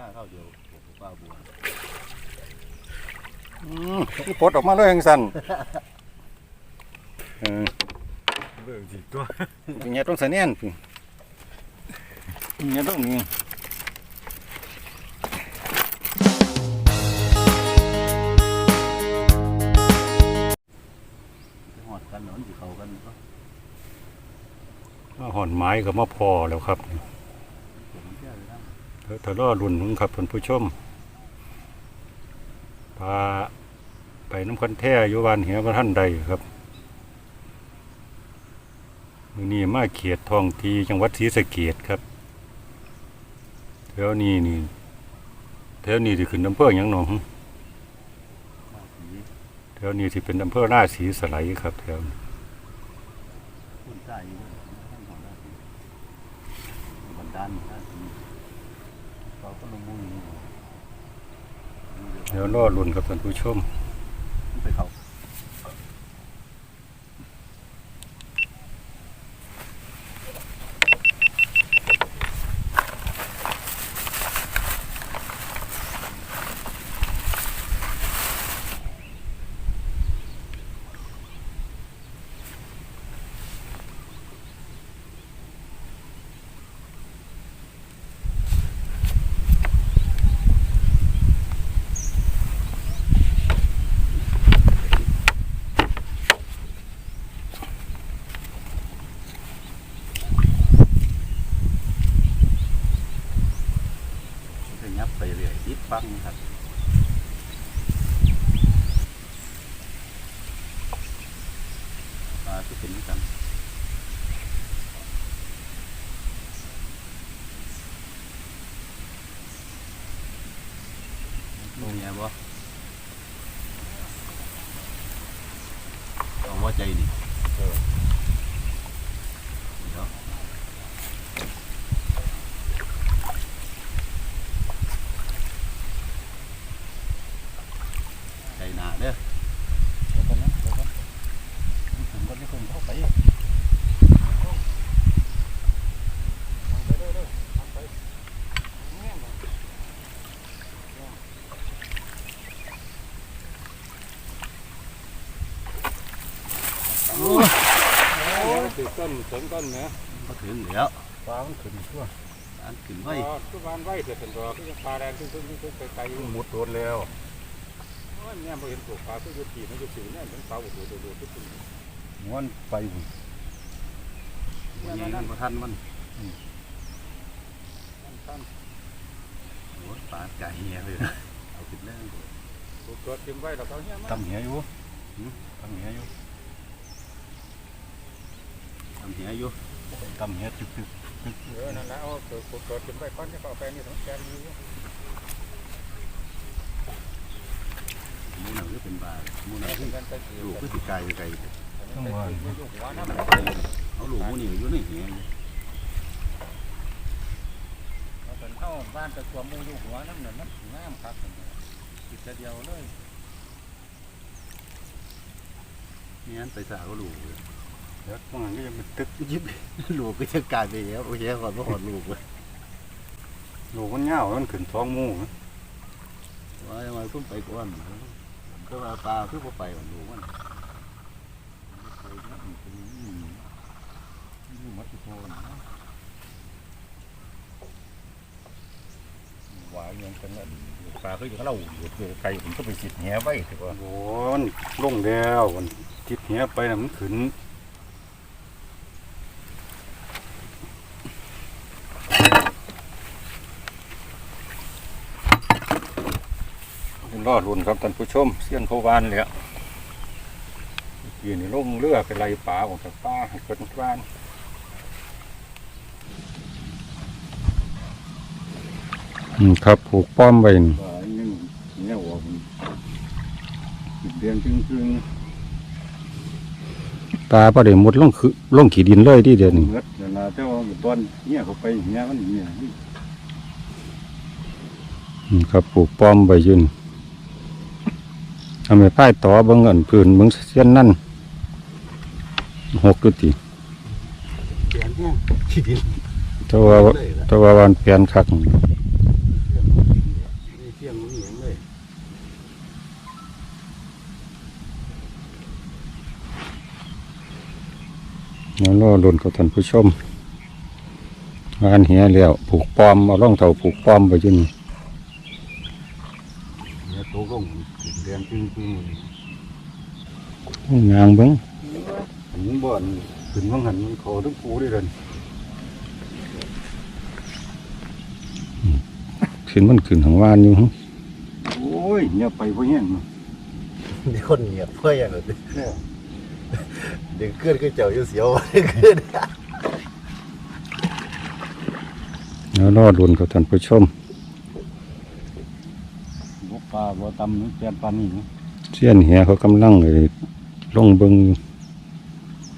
ข้าเข้าเดียวผมป้าบัวอืมปลดออกมาเลยจังซั่นเออเบิ่งสิตัวเป็นไงต้องใส่แน่นพี่เป็นไงต้องมีหอดกันหนอนสิเขากันก็มาห่อนไม้ก็มาพอแล้วครับ ผมเชื่อเลยนะ เถอะรอรุ่นมึงครับท่านผู้ชมพาไปน้ำคันแท้อยู่บ้านเหียพระท่านใดครับมือนี้มาเขียดทองทีจังหวัดศรีสะเกดครับแถวนี้นี่แถวนี้ที่ขึ้นอำเภอหยังหนองแถวนี้ที่เป็นอำเภอหน้าศรีสไลครับแถวบันดาล ได้สิเขาก็ลงมืออยู่แถวรอรุ่นครับท่านผู้ชมไปเขา ฟังครับปลาที่เป็นด้วยกันลงเงี้ยบ่เอาว่าใจดิเดี๋ยว ใจหนาเด้อเดี๋ยวก่อนนะเดี๋ยวก่อนผมก็ไม่คงเข้าไปโอ้ย ติดต้นเสริมต้นนะมาถึงแล้วปลามันขึ้นทั่วอันขึ้นไว้ไว้ทุกวันไว้เสร็จเป็นตัวก็ยังปลาแดงขึ้นขึ้นขึ้นไปไกลหมดโดนแล้วเนี่ยพอเห็นตัวปลาก็ยุติมันยุติเนี่ยเป็นปลาโอ้โหโดดโดดขึ้นม้วนไปหุ่นยิงมาทันมันท่านโอ้ยปลาไก่เหี้ยเลยนะเอาขึ้นแล้วถูกเกิดจิ้มไว้แล้วเขาเนี่ยทำเหี้ยอยู่ทำเหี้ยอยู่ทำเหี้ยอยู่ทำเหี้ยจึกจึกเออนั่นแหละเอาเกิดเกิดจิ้มไว้ก้อนจะก็แปลงนี่ทั้งแกนอยู่มูนังก็เป็นบาหมูนังขึ้นกันไปลูกก็สิไก่ไก่ต้องมาหัวน้ำเอาลูกมูนี่อยู่ในเหี้ยเป็นเข้าบ้านตะกัวมูอยู่หัวน้ำเหนี่ยมันน้ำครับติดเดียวเลยนี่อันไปสาวลูก เลยเดี๋ยวตรงนั้นก็จะเป็นตึกยิบลูกก็จะกลายไปแล้วโอเคก่อนว่าหอดลูกเลยลูกมันเงามันขึ้นท้องมูว่ามาตุ้มไปก่อนก็ว่าปลาคือพอไปก่อนลูกมันมัดโคนหวายยังกันนั่นปลาคืออย่างเราอยู่ไกลผมก็ไปจิตแหไว้ถือว่าโอ้มันลงแล้วมันจิตแหไปน่ะมันขึ้น รอดรุนครับท่านผู้ชมเสี้ยนโควานเลยอะยืนนี่ลงเรือไปไล่ป่าออกจากป่าให้เกิดบ้านอืมครับผูกป้อมไว้นี่ว่ายังเนี่ยหัวมันเดือนครึ่งครึ่งปลาประเดี๋ยวมุดลงคือลงขีดินเลยที่เดียวนี่เมื่อเวลาเจ้าตอนเนี่ยเขาไปเนี่ยมันเนี่ยอืมครับผูกป้อมไว้อยืน ทำให้ป้ายต่อเบิ่งอันพื้นบังเส้นนั่นหกกุฏิเดือนเนี่ยที่ดินต่ว่าแต่ว่าวันเปลี่ยนคักเเองเลยแล้วรอดนกับท่านผู้ชมงานเหียแล้วผูกปอมเอาล่องเท่าผูกปอมไปอยุ่นเนี่ยโตลง แดงจริงจริงงางเบิ้งอันนี้บ่อนขึ้นว่างหันมันขอทั้งปูด้วยกันขึ้นมันขึ้นทางวานอยู่หึโอ้ยเนี่ยไปเพราะแห้งเนาะเดี๋ยวคนเงียบเพื่ออย่างนั้นเนี่ยเด็กเกินก็เจ้าอยู่เสียวขึ้นแล้วรอดนกับท่านผู้ชม บ่ปลาบ่ตำนี่แกนปลานี่นะเสี้ยนเหียเขากำลังไอ้ลงเบิ้งอยู่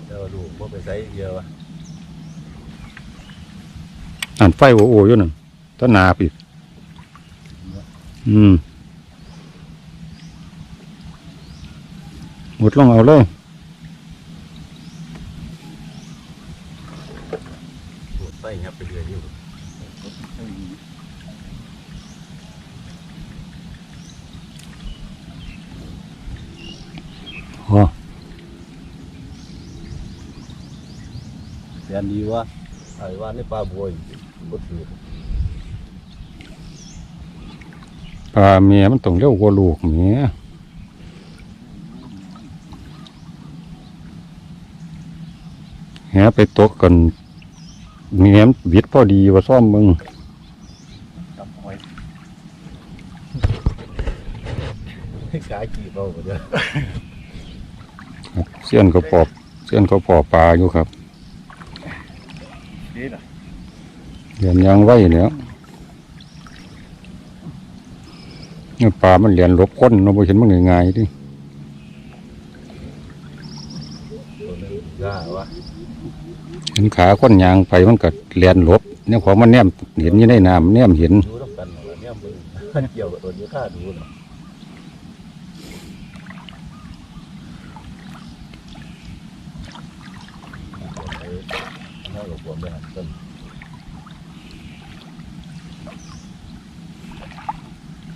เจ้าลูกว่าไปใส่เยอะวะอ่านไฟโอโออยู่นั่นต้นนาปีกอืมหมดลงเอาเลย ปวดไส้เงียบไปเรื่อยอยู่ อ๋อ แกนดีวะไอ้ว่านี่ปลาบัวบดถือปลาเมียมันต้องเร็วกว่าลูกเมียแหไปตกกันเมียมนบิดพอดีว่าซ่อมมึงตับหอยกายกี่เบาหมดเลยครับเสี้ยนเขาปอบเสี้ยนเขาปอบปลาอยู่ครับ นี่ล่ะเรียนยังไว้เนี่ยเนี่ยปลามันเรียนหลบก้นเราะบ่เห็นมันง่ายๆดิตัวนึงย่าวะเห็นขาก้นยางไปมันก็เรียนหลบเนี่ยของมันแนมเห็นอยู่ในน้ำแนมเห็น ดูต้องกันเหรอเนี่ยมึงเกี่ยวกับตัวนี้ข้าดูเนาะ น่าหลบผมไปหันต้น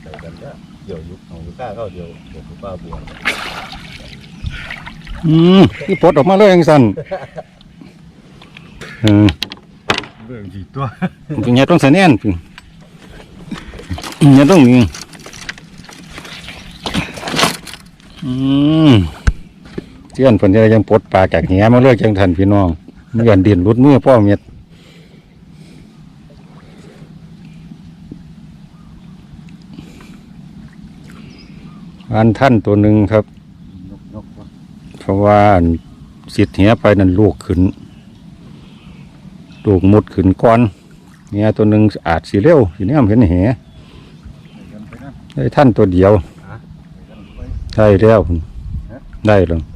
ใส่กันก็เกี่ยวยุกของยุก้าเข้าเดียวเกี่ยวกับปลาบัวอืมคือปลดออกมาเลยจังสันเออเรื่องกี่ตัวตรงนี้ต้องใส่แน่นพี่เนี่ยต้องมีอืมเจียนเพิ่นจะยังปลดปลาจากแหมาเลยจังทันพี่น้อง เมื่อนดินรุดมือพ่อเม็ดอันท่านตัวหนึ่งครับยกยกวะเพราะว่าอันสิทธิ์เหียไปนั่นลูกขึ้น ลูกมุดขึ้นก่อนเหียตัวหนึ่งอาจสีเร็วสีนี้เห็นเหียไปกันไปนะได้ท่านตัวเดียวไปกันไปได้แล้วได้แล้วไป